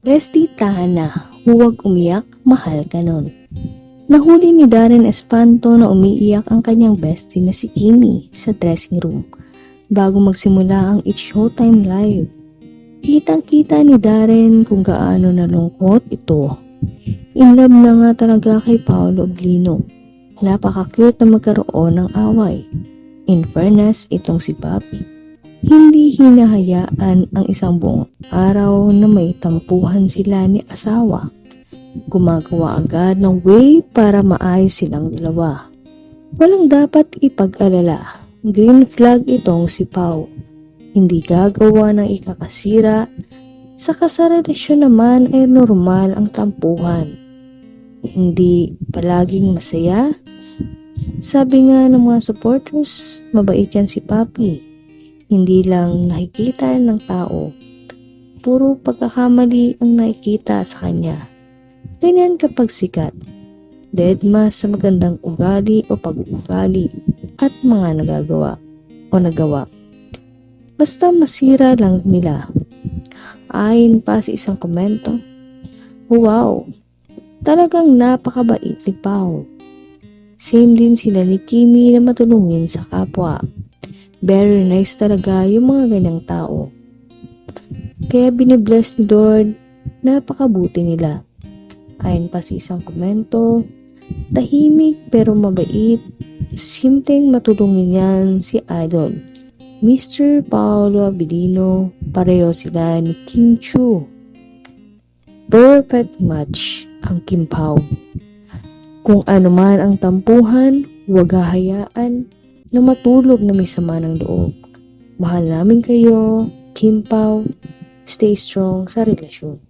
Bestie Tana, huwag umiyak, mahal ka nun. Nahuli ni Darren Espanto na umiiyak ang kanyang bestie na si Amy sa dressing room bago magsimula ang It's Showtime Live. Kitang-kita ni Darren kung gaano nalungkot ito. In love na nga talaga kay Paolo Oblino. Napaka-cute na magkaroon ng away. In fairness, itong si Papi. Hindi hinahayaan ang isang buong araw na may tampuhan sila ni asawa. Gumagawa agad ng way para maayos silang dalawa. Walang dapat ipag-alala. Green flag itong si Pau. Hindi gagawa ng ikakasira. Sa kasarelasyon naman ay normal ang tampuhan. Hindi palaging masaya. Sabi nga ng mga supporters, mabait yan si Papi hindi lang nakikita ng tao. Puro pagkakamali ang nakikita sa kanya. Ganyan kapag sikat. Deadma sa magandang ugali o pag-uugali at mga nagagawa o nagawa. Basta masira lang nila. Ayon pa sa isang komento, Wow! Talagang napakabait ni Pao. Same din sila ni Kimi na matulungin sa kapwa. Very nice talaga yung mga ganyang tao. Kaya binibless ni Lord, napakabuti nila. Ayon pa sa isang komento, tahimik pero mabait, simpleng matulungin yan si Idol. Mr. Paolo Abilino, pareho sila ni Kim Chu. Perfect match ang Kim Pao. Kung ano man ang tampuhan, huwag hahayaan na matulog na may sama ng loob. Mahal namin kayo, Kim Pao, stay strong sa relasyon.